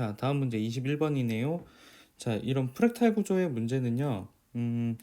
자, 다음 문제 21번이네요. 자, 이런 프랙탈 구조의 문제는요. 음,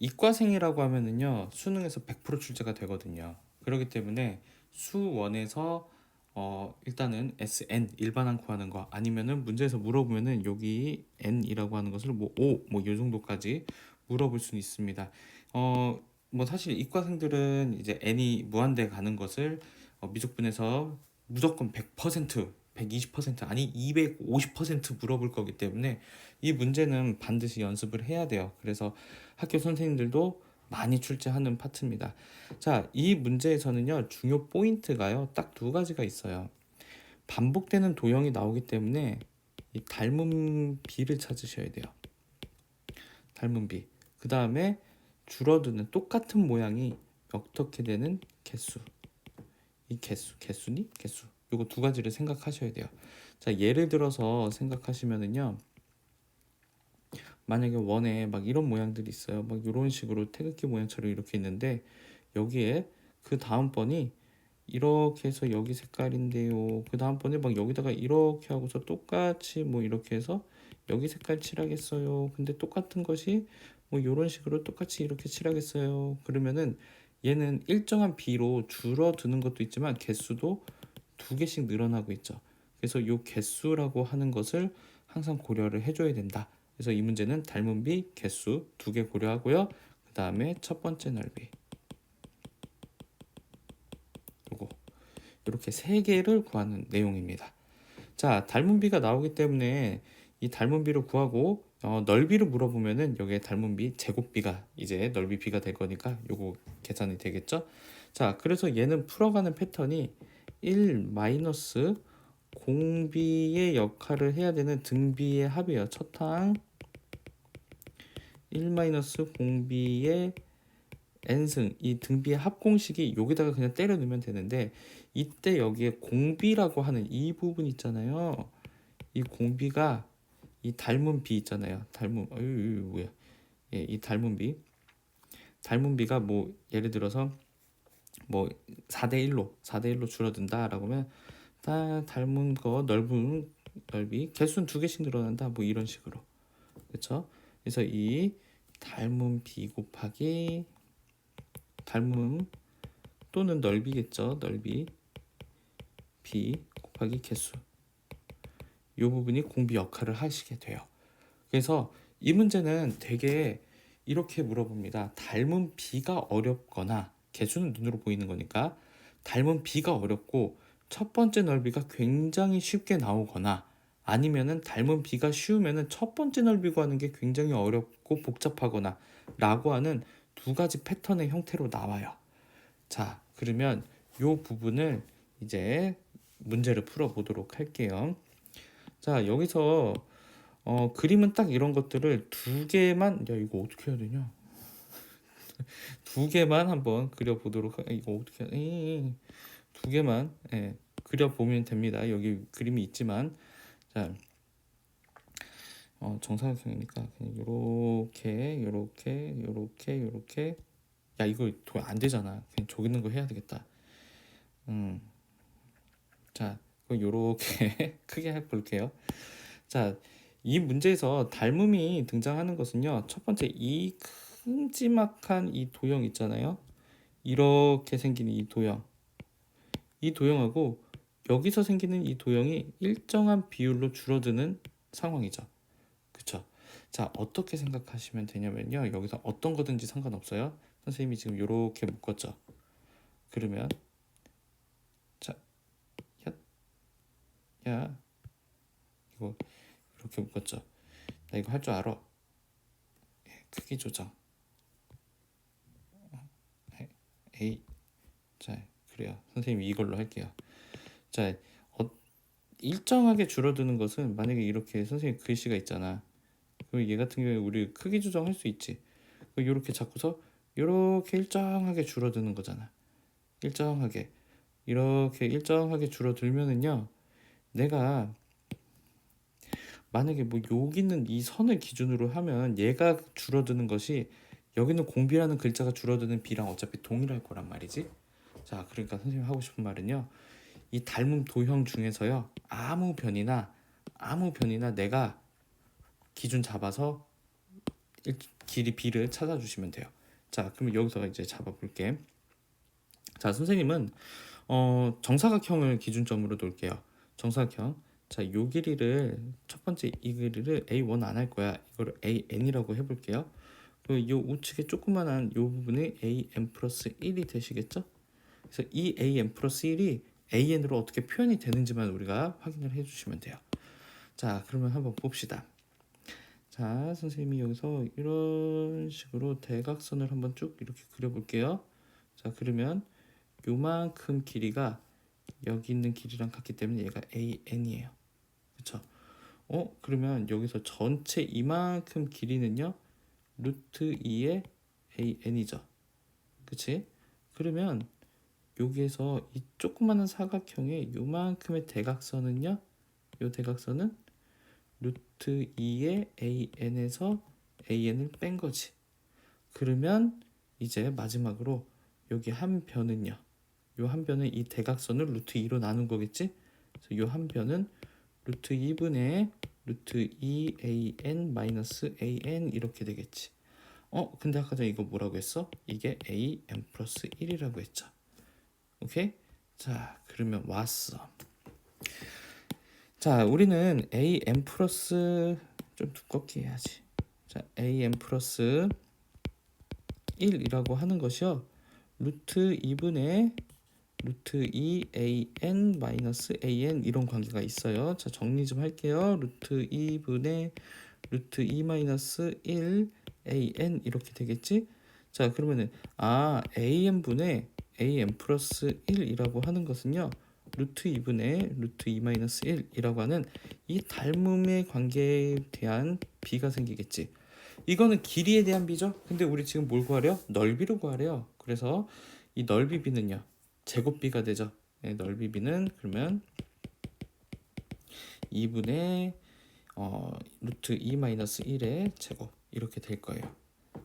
이과생이라고 하면은요. 수능에서 100% 출제가 되거든요. 그렇기 때문에 수원에서 어, 일단은 SN 일반항 구하는 거 아니면은 문제에서 물어보면은 여기 N이라고 하는 것을 뭐 5, 뭐요 정도까지 물어볼 수는 있습니다. 어, 뭐 사실 이과생들은 이제 N이 무한대 가는 것을 어, 미적분에서 무조건 100%, 120% 아니 250% 물어볼 거기 때문에 이 문제는 반드시 연습을 해야 돼요. 그래서 학교 선생님들도 많이 출제하는 파트입니다. 자, 이 문제에서는요, 중요 포인트가요, 딱 두 가지가 있어요. 반복되는 도형이 나오기 때문에 이 닮은 비를 찾으셔야 돼요. 닮은 비. 그 다음에 줄어드는 똑같은 모양이 어떻게 되는 개수. 이 개수, 개수니? 개수. 요거 두 가지를 생각하셔야 돼요. 자, 예를 들어서 생각하시면은요. 만약에 원에 막 이런 모양들이 있어요. 막 이런 식으로 태극기 모양처럼 이렇게 있는데 여기에 그 다음 번이 이렇게 해서 여기 색깔인데요. 그 다음 번에 막 여기다가 이렇게 하고서 똑같이 뭐 이렇게 해서 여기 색깔 칠하겠어요. 근데 똑같은 것이 뭐 이런 식으로 똑같이 이렇게 칠하겠어요. 그러면은 얘는 일정한 비로 줄어드는 것도 있지만 개수도 두 개씩 늘어나고 있죠. 그래서 요 개수라고 하는 것을 항상 고려를 해줘야 된다. 그래서 이 문제는 닮은 비 개수 두 개 고려하고요. 그 다음에 첫 번째 넓이 요거 이렇게 세 개를 구하는 내용입니다. 자, 닮은 비가 나오기 때문에 이 닮은 비를 구하고 어, 넓이를 물어보면은 여기에 닮은 비 제곱비가 이제 넓이 비가 될 거니까 요거 계산이 되겠죠? 자, 그래서 얘는 풀어가는 패턴이 1 마이너스 공비의 역할을 해야 되는 등비의 합이에요. 첫 항 1 마이너스 공비의 n승 이 등비의 합공식이 여기다가 그냥 때려 넣으면 되는데 이때 여기에 공비라고 하는 이 부분 있잖아요. 이 공비가 이 닮은 비 있잖아요. 닮은 어유 뭐야? 예, 이 닮은 비. 닮은 비가 뭐 예를 들어서 뭐 4대 1로 4대 1로 줄어든다라고 하면 다 닮은 거 넓은 넓이 개수는 두 개씩 늘어난다 뭐 이런 식으로 그렇죠? 그래서 이 닮은 b 곱하기 닮은 또는 넓이겠죠 넓이 b 곱하기 개수 이 부분이 공비 역할을 하시게 돼요. 그래서 이 문제는 되게 이렇게 물어봅니다. 닮은 비가 어렵거나 개수는 눈으로 보이는 거니까 닮은 비가 어렵고 첫 번째 넓이가 굉장히 쉽게 나오거나 아니면은 닮은 비가 쉬우면은 첫 번째 넓이 구하는 게 굉장히 어렵고 복잡하거나 라고 하는 두 가지 패턴의 형태로 나와요. 자, 그러면 요 부분을 이제 문제를 풀어 보도록 할게요. 자, 여기서 어, 그림은 딱 이런 것들을 두 개만 야 이거 어떻게 해야 되냐? 두 개만 한번 그려 보도록 하... 이거 어떻게 해? 두 개만 예, 그려 보면 됩니다. 여기 그림이 있지만 자. 어, 정사각형이니까 그냥 요렇게 요렇게 요렇게 요렇게 야 이거 안 되잖아. 그냥 저기 있는 거 해야 되겠다. 음. 자, 요렇게 크게 해 볼게요. 자, 이 문제에서 닮음이 등장하는 것은요. 첫 번째 이 큼지막한 이 도형 있잖아요. 이렇게 생긴 이 도형. 이 도형하고 여기서 생기는 이 도형이 일정한 비율로 줄어드는 상황이죠. 그쵸? 자, 어떻게 생각하시면 되냐면요. 여기서 어떤 거든지 상관없어요. 선생님이 지금 이렇게 묶었죠. 그러면 자, 야, 야, 이거 이렇게 묶었죠. 나 이거 할 줄 알아. 예, 크기 조정. 에이, 자, 그래요. 선생님이 이걸로 할게요. 자, 어, 일정하게 줄어드는 것은 만약에 이렇게 선생님 글씨가 있잖아. 그럼 얘 같은 경우에 우리 크기 조정할 수 있지. 이렇게 잡고서 이렇게 일정하게 줄어드는 거잖아. 일정하게 이렇게 일정하게 줄어들면은요. 내가 만약에 뭐 여기 있는 이 선을 기준으로 하면 얘가 줄어드는 것이 여기는 공비라는 글자가 줄어드는 비랑 어차피 동일할 거란 말이지. 자, 그러니까 선생님 하고 싶은 말은요. 이 닮은 도형 중에서요. 아무 변이나 아무 변이나 내가 기준 잡아서 일- 길이 b를 찾아주시면 돼요. 자, 그러면 여기서 이제 잡아볼게. 자, 선생님은 어, 정사각형을 기준점으로 놓을게요. 정사각형. 자, 요 길이를 첫 번째 이 길이를 a1 안 할 거야. 이거를 an이라고 해볼게요. 그 요 우측에 조그만한 요 부분이 an 플러스 1이 되시겠죠? 그래서 이 an 플러스 1이 an으로 어떻게 표현이 되는지만 우리가 확인을 해주시면 돼요. 자, 그러면 한번 봅시다. 자, 선생님이 여기서 이런 식으로 대각선을 한번 쭉 이렇게 그려볼게요. 자, 그러면 요만큼 길이가 여기 있는 길이랑 같기 때문에 얘가 AN이에요. 그쵸? 어, 그러면 여기서 전체 이만큼 길이는요, 루트 2의 AN이죠. 그치? 그러면 여기에서 이 조그마한 사각형의 요만큼의 대각선은요, 요 대각선은 루트 2의 AN에서 AN을 뺀 거지. 그러면 이제 마지막으로 여기 한 변은요. 요 한 변은 이 대각선을 루트 2로 나눈 거겠지? 그래서 요 한 변은 루트 2분의 루트 2an 마이너스 an 이렇게 되겠지. 어, 근데 아까 전에 이거 뭐라고 했어? 이게 an 플러스 1이라고 했죠. 오케이? 자, 그러면 왔어. 자, 우리는 an 플러스 좀 두껍게 해야지. 자, an 플러스 1이라고 하는 것이요. 루트 2분의 루트 2an 마이너스 an 이런 관계가 있어요. 자, 정리 좀 할게요. 루트 2분의 루트 2 마이너스 1 an 이렇게 되겠지? 자, 그러면은 아, an 분의 an 플러스 1이라고 하는 것은요. 루트 2분의 루트 2 마이너스 1이라고 하는 이 닮음의 관계에 대한 비가 생기겠지. 이거는 길이에 대한 비죠. 근데 우리 지금 뭘 구하려? 넓이로 구하래요. 그래서 이 넓이 비는요. 제곱비가 되죠. 네, 넓이 비는 그러면 2분의 어, 루트 2 마이너스 1의 제곱 이렇게 될 거예요.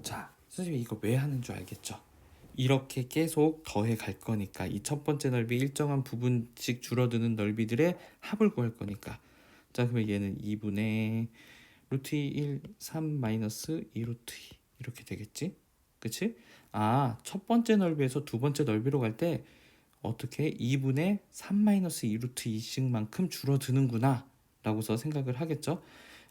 자, 선생님 이거 왜 하는 줄 알겠죠? 이렇게 계속 더해 갈 거니까 이 첫 번째 넓이 일정한 부분씩 줄어드는 넓이들의 합을 구할 거니까 자 그러면 얘는 2분의 루트 2 1 3 마이너스 2 루트 2 이렇게 되겠지 그치? 아 첫 번째 넓이에서 두 번째 넓이로 갈 때 어떻게 2분의 3 마이너스 2 루트 2씩만큼 줄어드는구나 라고서 생각을 하겠죠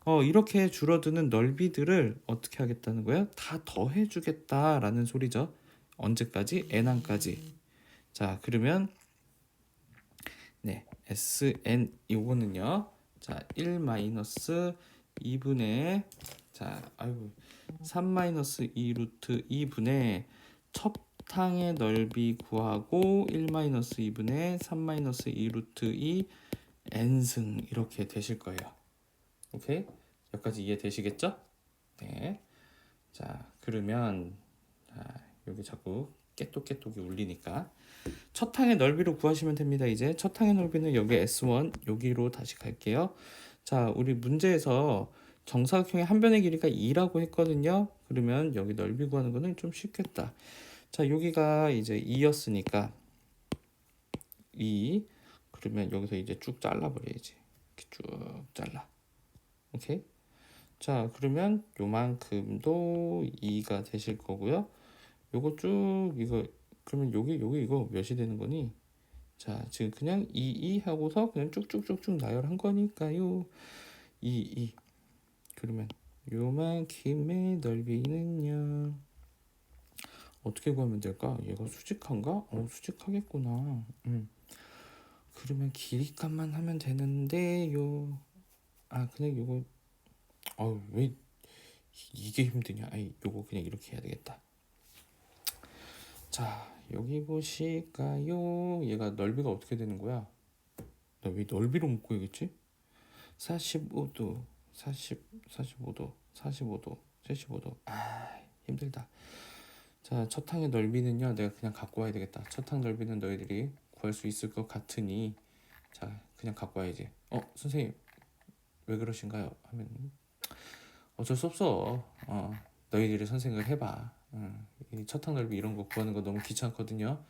어 이렇게 줄어드는 넓이들을 어떻게 하겠다는 거예요? 다 더해 주겠다라는 소리죠 언제까지? n항까지. 자, 그러면 네, sn 이거는요. 자, 1 마이너스 2분의 자, 아이고 3 마이너스 2 루트 2분의 첫 탕의 넓이 구하고 1 마이너스 2분의 3 마이너스 2 루트 2 n승 이렇게 되실 거예요. 오케이? 여기까지 이해되시겠죠? 네. 자, 그러면 자, 여기 자꾸 깨똑깨똑이 울리니까 첫 항의 넓이로 구하시면 됩니다. 이제 첫 항의 넓이는 여기 S1 여기로 다시 갈게요. 자, 우리 문제에서 정사각형의 한 변의 길이가 2라고 했거든요. 그러면 여기 넓이 구하는 거는 좀 쉽겠다. 자, 여기가 이제 2였으니까 2 그러면 여기서 이제 쭉 잘라버려야지. 이렇게 쭉 잘라. 오케이? 자, 그러면 요만큼도 2가 되실 거고요. 요거 쭉 이거 그러면 여기 여기 이거 몇이 되는 거니? 자 지금 그냥 2, 2 하고서 그냥 쭉쭉쭉쭉 나열한 거니까요. 2, 2 그러면 요만큼의 넓이는요. 어떻게 구하면 될까? 얘가 수직한가? 어 수직하겠구나. 음. 그러면 길이 값만 하면 되는데요. 아 그냥 요거 아 왜 이게 힘드냐? 아이 요거 그냥 이렇게 해야 되겠다. 자 여기 보실까요? 얘가 넓이가 어떻게 되는 거야? 나 왜 넓이로 묶어야겠지? 45도, 40, 45도, 45도, 75도. 아 힘들다. 자첫 항의 넓이는요. 내가 그냥 갖고 와야 되겠다. 첫항 넓이는 너희들이 구할 수 있을 것 같으니 자 그냥 갖고 와야지. 어 선생님 왜 그러신가요? 하면 어쩔 수 없어. 어 너희들이 선생을 해봐. 음, 이 첫항 넓이 이런 거 구하는 거 너무 귀찮거든요.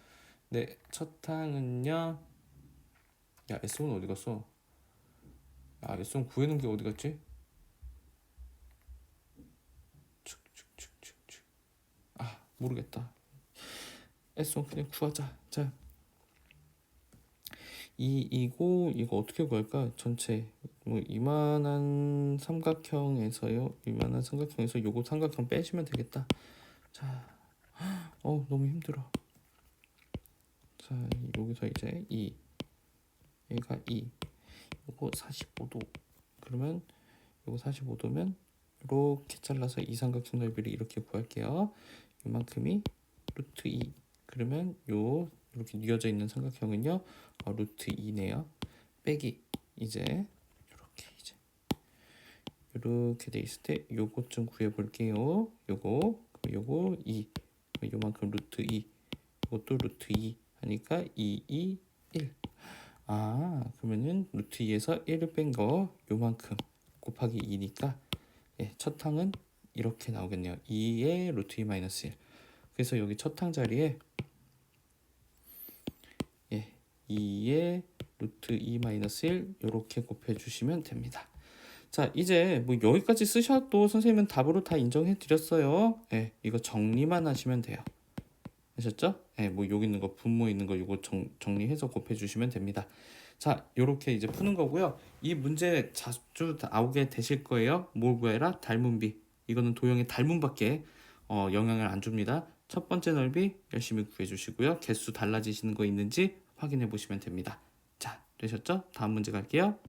네, 첫항은요. 야, S1 어디 갔어? 아, 자, S1 구해놓은 게 어디 갔지? 모르겠다. S1 그냥 구하자. 자, 이 이고 이거 어떻게 구할까? 전체 뭐 이만한 삼각형에서요. 이만한 삼각형에서 요거 삼각형 빼시면 되겠다. 자, 어 너무 힘들어. 자, 여기서 이제 2 얘가 2 요거 45도 그러면 요거 45도면 이렇게 잘라서 이 삼각형 넓이를 이렇게 구할게요. 요만큼이 루트 2 그러면 요 이렇게 뉘어져 있는 삼각형은요 어, 루트 2네요. 빼기 이제 이렇게 이제 이렇게 돼 있을 때 요것 좀 구해 볼게요. 요거 요거 2 요만큼 루트 2 이것도 루트 2 하니까 2 2 1. 아 그러면은 루트 2에서 1을 뺀 거 요만큼 곱하기 2니까 예, 첫 항은 이렇게 나오겠네요. 2의 루트 2 마이너스 1. 그래서 여기 첫 항 자리에 예, 2의 루트 2 마이너스 1 이렇게 곱해 주시면 됩니다. 자, 이제 뭐 여기까지 쓰셔도 선생님은 답으로 다 인정해 드렸어요. 예, 이거 정리만 하시면 돼요. 아셨죠? 예, 뭐 여기 있는 거 분모 있는 거 이거 정, 정리해서 곱해 주시면 됩니다. 자, 요렇게 이제 푸는 거고요. 이 문제 자주 나오게 되실 거예요. 뭘 구해라? 닮은비. 이거는 도형의 닮음밖에 어, 영향을 안 줍니다. 첫 번째 넓이 열심히 구해 주시고요. 개수 달라지시는 거 있는지 확인해 보시면 됩니다. 자, 되셨죠? 다음 문제 갈게요.